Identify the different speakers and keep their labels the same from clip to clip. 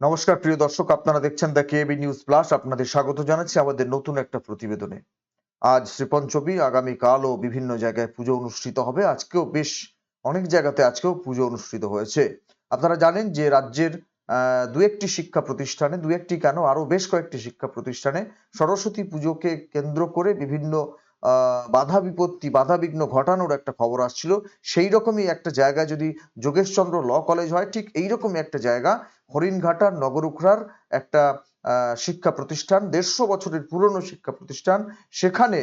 Speaker 1: নমস্কার, প্রিয় দর্শক, আপনারা দেখছেন দ্য কেবি নিউজ প্লাস আপনাদের স্বাগত জানাচ্ছি আমাদের নতুন একটা প্রতিবেদনে। আজ শ্রীপঞ্চমী আগামীকালও বিভিন্ন জায়গায় পুজো অনুষ্ঠিত হবে। আজকেও বেশ অনেক জায়গাতে আজকেও পুজো অনুষ্ঠিত হয়েছে। আপনারা জানেন যে রাজ্যের দু একটি শিক্ষা প্রতিষ্ঠানে, দু একটি কেন আরও বেশ কয়েকটি শিক্ষা প্রতিষ্ঠানে সরস্বতী পুজোকে কেন্দ্র করে বিভিন্ন বাধা বিপত্তি, বাধা বিঘ্ন ঘটানোর একটা খবর আসছিল। সেই রকমই একটা জায়গা যদি যোগেশচন্দ্র ল কলেজ হয়, ঠিক এই রকমই একটা জায়গা হরিণঘাটার নগরুখরার একটা শিক্ষা প্রতিষ্ঠান, দেড়শো বছরের পুরনো শিক্ষা প্রতিষ্ঠান। সেখানে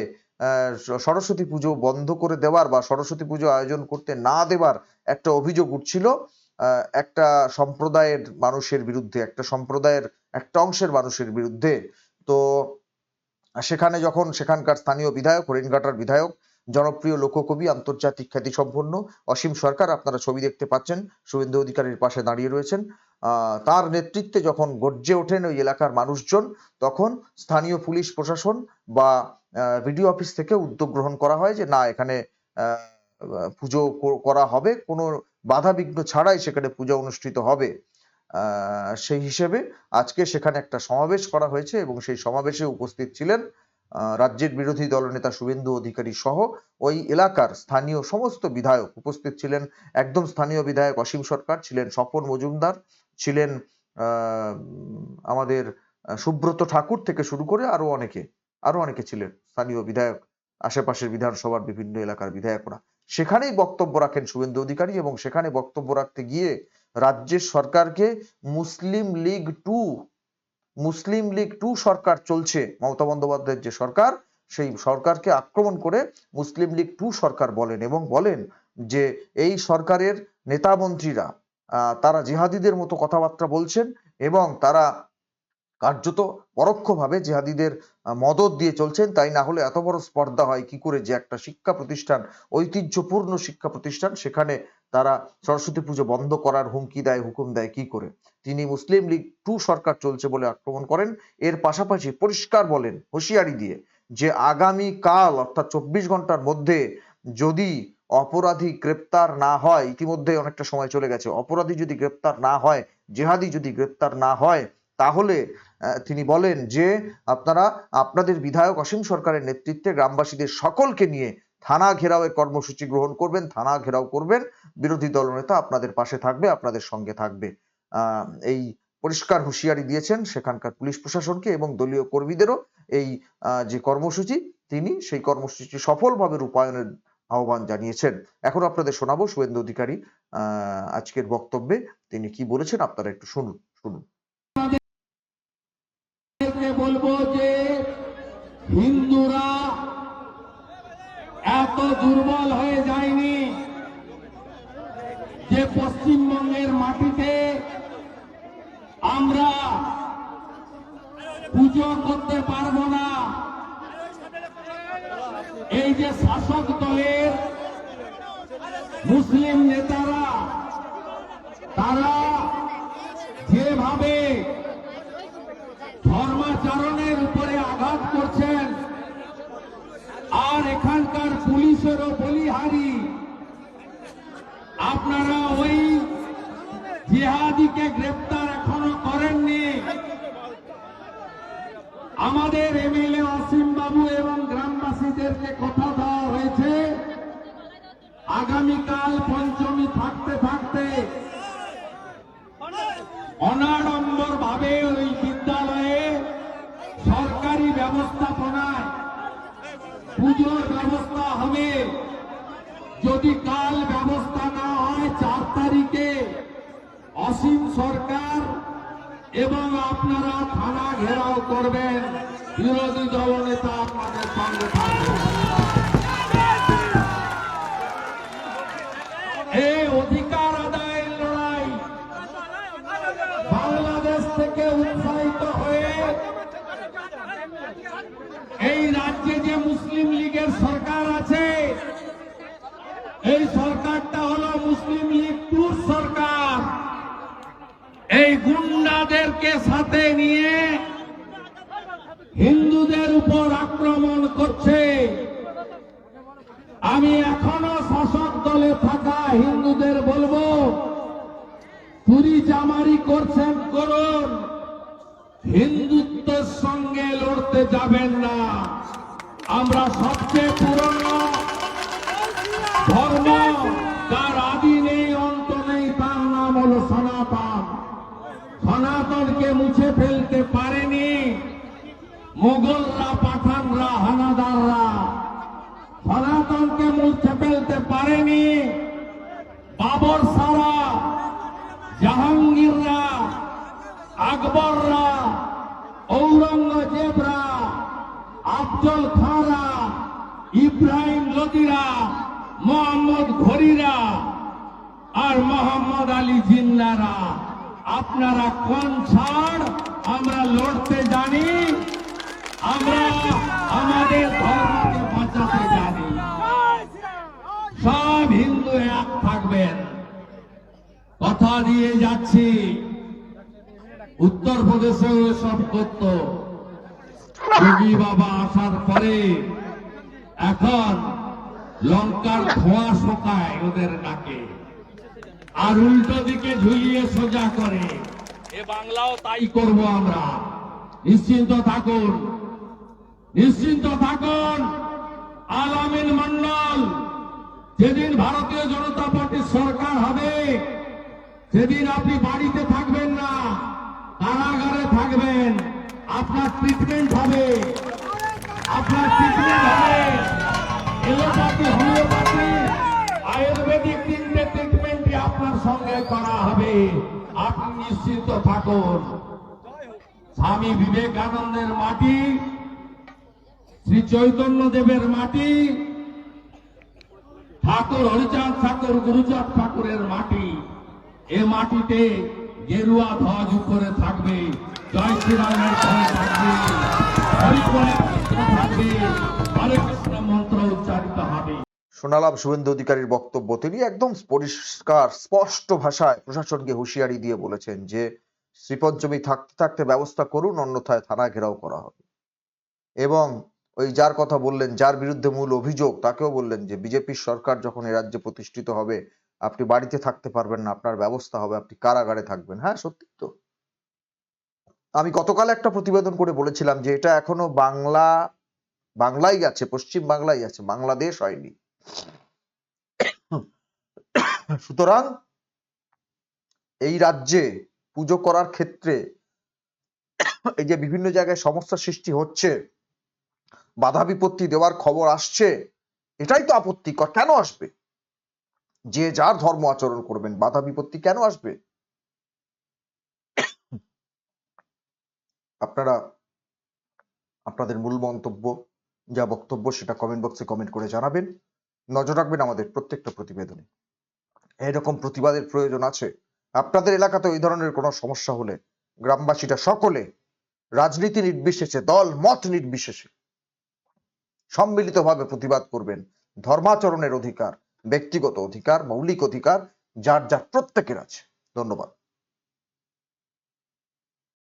Speaker 1: সরস্বতী পুজো বন্ধ করে দেওয়ার বা সরস্বতী পুজো আয়োজন করতে না দেওয়ার একটা অভিযোগ উঠছিল। একটা সম্প্রদায়ের মানুষের বিরুদ্ধে, একটা সম্প্রদায়ের, একটা অংশের মানুষের বিরুদ্ধে। তো, সেখানে যখন সেখানকার স্থানীয় বিধায়ক, হরিণঘাটার বিধায়ক জনপ্রিয় লোককবি, আন্তর্জাতিক খ্যাতিসম্পন্ন অসীম সরকার, আপনারা ছবি দেখতে পাচ্ছেন, শুভেন্দু অধিকারীর পাশে দাঁড়িয়ে রয়েছেন। তার নেতৃত্বে যখন গর্জে ওঠেন ওই এলাকার মানুষজন, তখন স্থানীয় পুলিশ প্রশাসন বা ভিডিও অফিস থেকে উদ্যোগ গ্রহণ করা হয় যে, না, এখানে পুজো করা হবে। কোনো বাধা বিঘ্ন ছাড়াই সেখানে পূজা অনুষ্ঠিত হবে। সেই হিসেবে আজকে সেখানে একটা সমাবেশ করা হয়েছে এবং সেই সমাবেশে উপস্থিত ছিলেন রাজ্যের বিরোধী দলনেতা শুভেন্দু অধিকারী সহ ওই এলাকার স্থানীয় সমস্ত বিধায়ক উপস্থিত ছিলেন। একদম স্থানীয় বিধায়ক অসীম সরকার, ছিলেন স্বপন মজুমদার, ছিলেন আমাদের সুব্রত ঠাকুর থেকে শুরু করে আরও অনেকে আরও অনেকে ছিলেন স্থানীয় বিধায়ক, আশেপাশের বিধানসভার বিভিন্ন এলাকার বিধায়করা। সেখানেই বক্তব্য রাখেন শুভেন্দু অধিকারী এবং সেখানে বক্তব্য রাখতে গিয়ে রাজ্যের সরকারকে মুসলিম লীগ টু মুসলিম লীগ টু সরকার চলছে। মমতা বন্দ্যোপাধ্যায়ের যে সরকার, সেই সরকারকে আক্রমণ করে মুসলিম লীগ টু সরকার বলেন এবং বলেন যে এই সরকারের নেতা মন্ত্রীরা তারা জিহাদিদের মতো কথাবার্তা বলছেন এবং তারা কার্যত পরোক্ষভাবে জিহাদিদের মদত দিয়ে চলছেন। তাই না হলে এত বড় স্পর্ধা হয় কি করে যে একটা শিক্ষা প্রতিষ্ঠান, ঐতিহ্যপূর্ণ শিক্ষা প্রতিষ্ঠান, সেখানে তারা সরস্বতী পুজো বন্ধ করার হুমকি দেয়, হুকুম দেয় কি করে? তিনি মুসলিম লীগ টু সরকার চলছে বলে আক্রমণ করেন। এর পাশাপাশি পরিষ্কার বলেন, হুঁশিয়ারি দিয়ে যে আগামী কাল অর্থাৎ চব্বিশ ঘণ্টার মধ্যে যদি অপরাধী গ্রেপ্তার না হয় ইতিমধ্যে অনেকটা সময় চলে গেছে, অপরাধী যদি গ্রেপ্তার না হয়, জেহাদি যদি গ্রেপ্তার না হয় তাহলে তিনি বলেন যে, আপনারা, আপনাদের বিধায়ক অসীম সরকারের নেতৃত্বে গ্রামবাসীদের সকলকে নিয়ে থানা ঘেরাওয়ের কর্মসূচি গ্রহণ করবেন, থানা ঘেরাও করবেন, বিরোধী দলনেতা আপনাদের পাশে থাকবে, আপনাদের সঙ্গে থাকবে। এই পরিষ্কার হুঁশিয়ারি দিয়েছেন সেখানকার পুলিশ প্রশাসনকে এবং দলীয় কর্মীদেরও এই যে কর্মসূচি, তিনি সেই কর্মসূচি সফলভাবে রূপায়ণের আহ্বান জানিয়েছেন। এখন আপনাদের শোনাবো শুভেন্দু অধিকারী আজকের বক্তব্যে তিনি কি বলেছেন, আপনারা একটু শুনুন শুনুন।
Speaker 2: বলব যে হিন্দুরা এত দুর্বল হয়ে যায়নি যে পশ্চিমবঙ্গের মাটিতে আমরা পুজো করতে পারব না। এই যে শাসক দলের মুসলিম নেতারা, তারা যেভাবে ধর্মাচরণের উপরে আঘাত করছেন আর এখানকার পুলিশেরও বলিহারি আপনারা ওই জিহাদিকে গ্রেপ্তার এখনও করেননি। আমাদের এমএলএ অসীম বাবু এবং গ্রামবাসীদেরকে কথা দেওয়া হয়েছে। আগামীকাল পঞ্চমী থাকতে থাকতে অনাড়ম্বর ভাবে ওই বিদ্যালয়ে সরকারি ব্যবস্থাপনায় পুজোর ব্যবস্থা হবে। যদি কাল ব্যবস্থা না হয়, চার তারিখে অসীম সরকার এবং আপনারা থানা ঘেরাও করবেন। বিরোধী দলনেতা আপনাদের সঙ্গে থাকবে এই অধিকার আদায়ের লড়াই বাংলাদেশ থেকে উৎসাহিত হয়ে এই রাজ্যে যে মুসলিম লীগের সরকার আছে, এই সরকারটা হলো মুসলিম লীগ টুর সরকার। এই গুন্ডাদেরকে সাথে নিয়ে হিন্দুদের উপর আক্রমণ করছে। আমি এখনও শাসক দলে থাকা হিন্দুদের বলব, চুরি চামারি করছেন করুন, হিন্দুত্বের সঙ্গে লড়তে যাবেন না। আমরা সবচেয়ে পুরনো ধর্ম তার আদি নেই অন্ত নেই, তার নাম হলো সনাতন। সনাতনকে মুছে ফেলতে পারেনি মোগলরা, পাঠানরা, হানাদাররা। সনাতনকে মুছে ফেলতে পারেনি বাবর সারা, জাহাঙ্গীররা, আকবররা, ঔরঙ্গজেবরা। আফজল খাঁরা, ইব্রাহিম লোদিরা মোহাম্মদ ঘরিরা আর মোহাম্মদ আলী জিন্নারা। আপনারা কোন ছাড়? আমরা লড়তে জানি, আমরা আমাদের ধর্মকে বাঁচাতে জানি। সব হিন্দু এক থাকবেন। কথা দিয়ে যাচ্ছি। উত্তরপ্রদেশেও সব করত যোগী বাবা আসার পরে এখন লঙ্কার ধোঁয়া শোকায় ওদের নাকে। আর উল্টো দিকে ঝুলিয়ে সোজা করে। এ বাংলাও তাই করব আমরা। নিশ্চিন্ত থাকুন। নিশ্চিন্ত থাকুন। আলামিন মন্ডল, যেদিন ভারতীয় জনতা পার্টির সরকার হবে, সেদিন আপনি বাড়িতে থাকবেন না কারাগারে থাকবেন আপনার ট্রিটমেন্ট হবে। আপনার ট্রিটমেন্ট হবে। এলোপ্যাথি, হোমিওপ্যাথি, আয়ুর্বেদিক তিনটে ট্রিটমেন্টই আপনার সঙ্গে করা হবে। আপনি নিশ্চিন্ত থাকুন। স্বামী বিবেকানন্দের মাটি, শ্রী চৈতন্য দেবের মাটি, ঠাকুর হরিচাঁদ ঠাকুর, গুরুচাঁদ ঠাকুরের মাটি। এ মাটিতে গেরুয়া ধ্বজ উপরে থাকবে। জয়
Speaker 1: শোনালাম শুভেন্দু অধিকারীর বক্তব্য। তিনি একদম পরিষ্কার, স্পষ্ট ভাষায় প্রশাসনকে হুঁশিয়ারি দিয়ে বলেছেন যে, শ্রীপঞ্চমী থাকতে থাকতে ব্যবস্থা করুন, অন্যথায় থানা ঘেরাও করা হবে। এবং ওই যার কথা বললেন, যার বিরুদ্ধে মূল অভিযোগ, তাকেও বললেন যে, বিজেপির সরকার যখন এ রাজ্যে প্রতিষ্ঠিত হবে, আপনি বাড়িতে থাকতে পারবেন না, আপনার ব্যবস্থা হবে, আপনি কারাগারে থাকবেন। হ্যাঁ সত্যি তো। আমি গতকাল একটা প্রতিবেদন করে বলেছিলাম যে এটা এখনও বাংলা, বাংলাই আছে, পশ্চিম বাংলাই আছে, বাংলাদেশ হয়নি। সুতরাং এই রাজ্যে পুজো করার ক্ষেত্রে এই যে বিভিন্ন জায়গায় সমস্যা সৃষ্টি হচ্ছে, বাধা বিপত্তি দেওয়ার খবর আসছে, এটাই তো আপত্তিকর কেন আসবে? যে যার ধর্ম আচরণ করবেন, বাধা বিপত্তি কেন আসবে? আপনারা আপনাদের মূল মন্তব্য, যা বক্তব্য সেটা কমেন্ট বক্সে কমেন্ট করে জানাবেন। নজর রাখবেন আমাদের প্রত্যেকটা প্রতিবেদনে। এরকম প্রতিবাদের প্রয়োজন আছে। আপনাদের এলাকাতে ওই ধরনের কোনো সমস্যা হলে, গ্রামবাসীরা সকলে রাজনীতি নির্বিশেষে, দল মত নির্বিশেষে সম্মিলিতভাবে প্রতিবাদ করবেন। ধর্মাচরণের অধিকার, ব্যক্তিগত অধিকার, মৌলিক অধিকার, যার যার প্রত্যেকের আছে। ধন্যবাদ।